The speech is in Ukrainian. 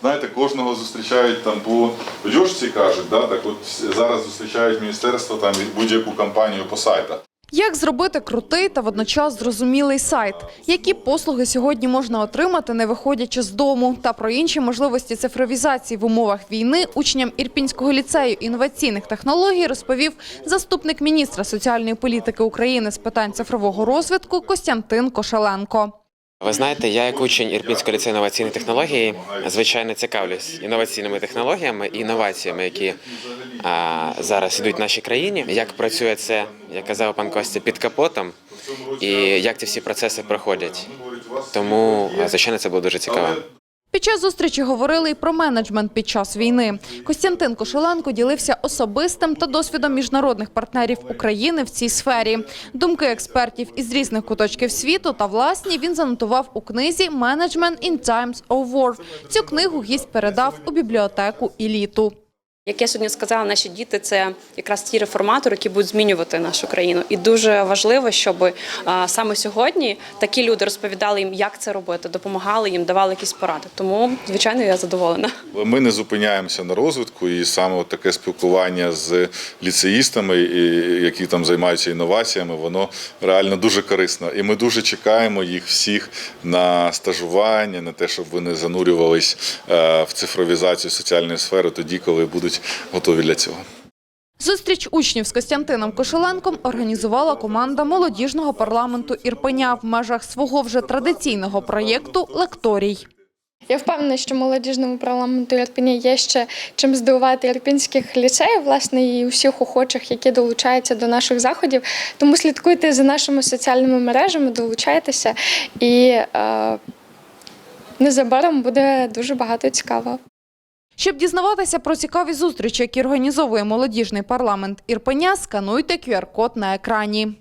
Знаєте, кожного зустрічають там по дошці, кажуть, да? так от зараз зустрічають міністерство там будь-яку кампанію по сайтах. Як зробити крутий та водночас зрозумілий сайт? Які послуги сьогодні можна отримати, не виходячи з дому? Та про інші можливості цифровізації в умовах війни учням Ірпінського ліцею інноваційних технологій розповів заступник міністра соціальної політики України з питань цифрового розвитку Костянтин Кошеленко. Ви знаєте, я як учень Ірпінського ліцею інноваційної технології звичайно, цікавлюсь інноваційними технологіями і інноваціями, які а, зараз йдуть в нашій країні. Як працює це, як казав пан Костя, під капотом, і як ці всі процеси проходять. Тому, звичайно, це було дуже цікаво. Під час зустрічі говорили і про менеджмент під час війни. Костянтин Кошеленко ділився особистим та досвідом міжнародних партнерів України в цій сфері. Думки експертів із різних куточків світу та власні він занотував у книзі «Management in Times of War». Цю книгу гість передав у бібліотеку «Еліту». Як я сьогодні сказала, наші діти це якраз ті реформатори, які будуть змінювати нашу країну. І дуже важливо, щоб саме сьогодні такі люди розповідали їм, як це робити, допомагали їм, давали якісь поради. Тому, звичайно, я задоволена. Ми не зупиняємося на розвитку, і саме таке спілкування з ліцеїстами, які там займаються інноваціями, воно реально дуже корисно. І ми дуже чекаємо їх всіх на стажування, на те, щоб вони занурювались е, в цифровізацію соціальної сфери тоді, коли будуть готові для цього. Зустріч учнів з Костянтином Кошеленком організувала команда молодіжного парламенту Ірпеня в межах свого вже традиційного проєкту «Лекторій». Я впевнена, що молодіжному парламенту Ірпеня є ще чим здивувати ірпінських ліцеїв, власне, і усіх охочих, які долучаються до наших заходів. Тому слідкуйте за нашими соціальними мережами, долучайтеся, і е, незабаром буде дуже багато цікавого. Щоб дізнаватися про цікаві зустрічі, які організовує молодіжний парламент Ірпеня, скануйте QR-код на екрані.